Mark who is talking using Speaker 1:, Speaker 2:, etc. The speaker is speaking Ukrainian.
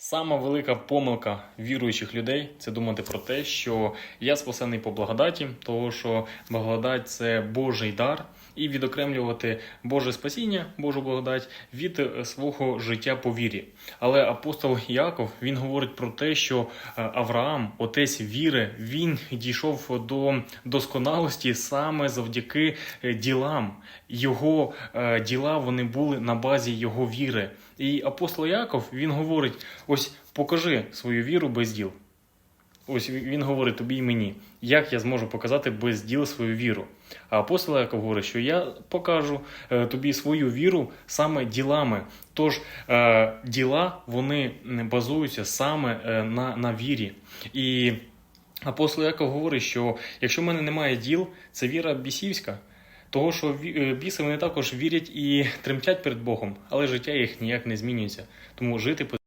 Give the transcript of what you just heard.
Speaker 1: Сама велика помилка віруючих людей це думати про те, що я спасений по благодаті, того що благодать це Божий дар, і відокремлювати Боже спасіння, Божу благодать від е, свого життя по вірі. Але апостол Яков він говорить про те, що е, Авраам, отець віри, він дійшов до досконалості саме завдяки е, ділам. Його діла вони були на базі його віри. І апостол Яков він говорить: ось покажи свою віру без діл. Ось він говорить тобі і мені, як я зможу показати без діл свою віру. А апостол Яков говорить, що я покажу е, тобі свою віру саме ділами. Тож е, діла вони базуються саме е, на, на вірі. І апостол Яков говорить, що якщо в мене немає діл, це віра бісівська. Того, що біси вони також вірять і тремтять перед Богом, але життя їх ніяк не змінюється. Тому жити потрібно.